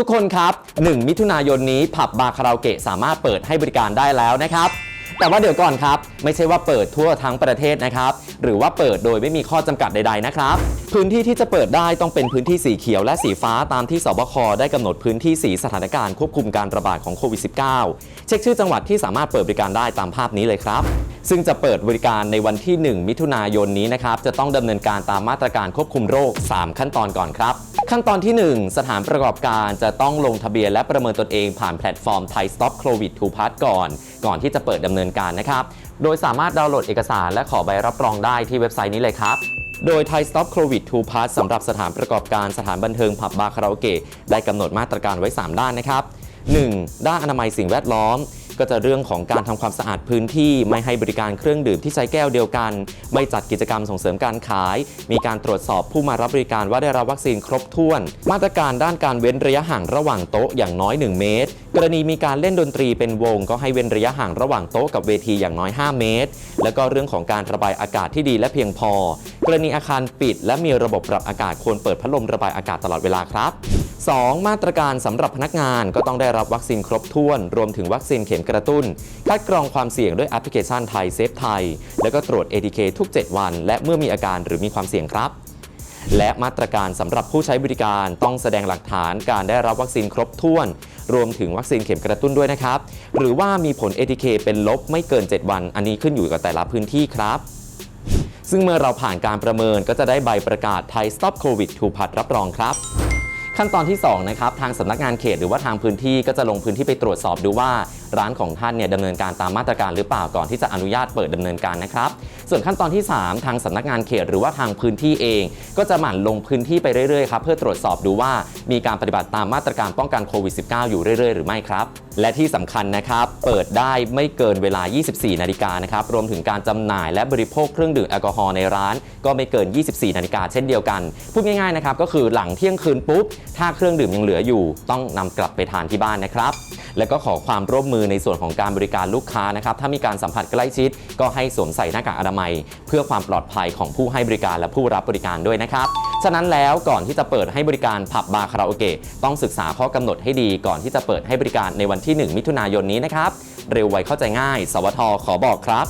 ทุกคนครับ 1 มิถุนายนนี้ผับบาร์คาราโอเกะสามารถเปิดให้บริการได้แล้วนะครับแต่ว่าเดี๋ยวก่อนครับ ไม่ใช่ว่าเปิดทั่วทั้งประเทศนะครับ หรือว่าเปิดโดยไม่มีข้อจำกัดใด ๆ นะครับ พื้นที่ที่จะเปิดได้ต้องเป็นพื้นที่สีเขียวและสีฟ้าตามที่สบคได้กำหนดพื้นที่สีสถานการณ์ควบคุมการระบาดของโควิด -19 เช็คชื่อจังหวัดที่สามารถเปิดบริการได้ตามภาพนี้เลยครับ ซึ่งจะเปิดบริการในวันที่ 1 มิถุนายนนี้นะครับจะต้องดำเนินการตามมาตรการควบคุมโรค 3 ขั้นตอนก่อนครับ ขั้นตอนที่ 1 สถานประกอบการจะต้องลงทะเบียนและประเมินตนเองผ่านแพลตฟอร์ม Thai Stop COVID 2 Pass ก่อน ก่อนที่จะเปิดดำเนินการนะครับ โดยสามารถดาวน์โหลดเอกสารและขอใบรับรองได้ที่เว็บไซต์นี้เลยครับโดย Thai Stop COVID 2 Pass สำหรับสถานประกอบการสถานบันเทิงผับบาร์คาราโอเกะได้กำหนดมาตรการไว้ 3 ด้านนะครับ 1. ด้านอนามัยสิ่งแวดล้อม ก็จะเรื่องของการทำความสะอาดพื้นที่ ไม่ให้บริการเครื่องดื่มที่ใช้แก้วเดียวกัน ไม่จัดกิจกรรมส่งเสริมการขาย มีการตรวจสอบผู้มารับบริการว่าได้รับวัคซีนครบถ้วน มาตรการด้านการเว้นระยะห่างระหว่างโต๊ะอย่างน้อย 1 เมตร กรณีมีการเล่นดนตรีเป็นวง ก็ให้เว้นระยะห่างระหว่างโต๊ะกับเวทีอย่างน้อย 5 เมตร แล้วก็เรื่องของการระบายอากาศที่ดีและเพียงพอ กรณีอาคารปิด และมีระบบปรับอากาศควรเปิดพัดลมระบายอากาศตลอดเวลาครับ 2. มาตรการสำหรับพนักงานก็ต้องได้รับวัคซีนครบถ้วน รวมถึงวัคซีนเข็มกระตุ้น คัดกรองความเสี่ยงด้วยแอปพลิเคชันไทยเซฟไทย แล้วก็ตรวจ ATK ทุก 7 วัน และเมื่อมีอาการหรือมีความเสี่ยงครับและมาตรการสำหรับผู้ใช้บริการต้องแสดงหลักฐานการได้รับวัคซีนครบถ้วน รวมถึงวัคซีนเข็มกระตุ้นด้วยนะครับ หรือว่ามีผล ATK เป็นลบไม่เกิน 7 วัน อันนี้ขึ้นอยู่กับแต่ละพื้นที่ครับ ซึ่งเมื่อเราผ่านการประเมินก็จะได้ใบประกาศไทย Stop COVID 2พัดรับรองครับ ขั้นตอนที่2นะครับทางสำนักงานเขตหรือว่าทางพื้นที่ก็จะลงพื้นที่ไปตรวจสอบดูว่าร้านของท่านเนี่ยดำเนินการตามมาตรการหรือเปล่าก่อนที่จะอนุญาตเปิดดำเนินการนะครับ ส่วนขั้นตอนที่ 3 ทางสำนักงานเขตหรือว่าทางพื้นที่เอง ก็จะหมั่นลงพื้นที่ไปเรื่อยๆครับเพื่อตรวจสอบดูว่ามีการปฏิบัติตามมาตรการป้องกันโควิด -19 อยู่เรื่อยๆ หรือไม่ครับ และที่สำคัญนะครับ เปิดได้ไม่เกินเวลา 24 นาฬิกานะครับรวมถึงการจำหน่ายและบริโภคเครื่องดื่มแอลกอฮอล์ในร้าน ก็ไม่เกิน 24 นาฬิกาเช่นเดียวกัน พูดง่ายๆนะครับก็คือหลังเที่ยงคืนปุ๊บถ้าเครื่องดื่มยังเหลืออยู่ ต้องนำกลับไปทานที่บ้านนะครับ และก็ขอความร่วมมือในส่วนของการบริการลูกค้านะครับถ้ามีการสัมผัสใกล้ชิด ก็ให้สวมใส่หน้ากากอนามัย เพื่อความปลอดภัยของผู้ให้บริการและผู้รับบริการด้วยนะครับ ฉะนั้นแล้วก่อนที่จะเปิดให้บริการผับบาร์คาราโอเกะต้องศึกษาข้อกำหนดให้ดีก่อนที่จะเปิดให้บริการในวันที่ 1 มิถุนายนนี้นะครับเร็วไวเข้าใจง่าย สวทขอบอกครับ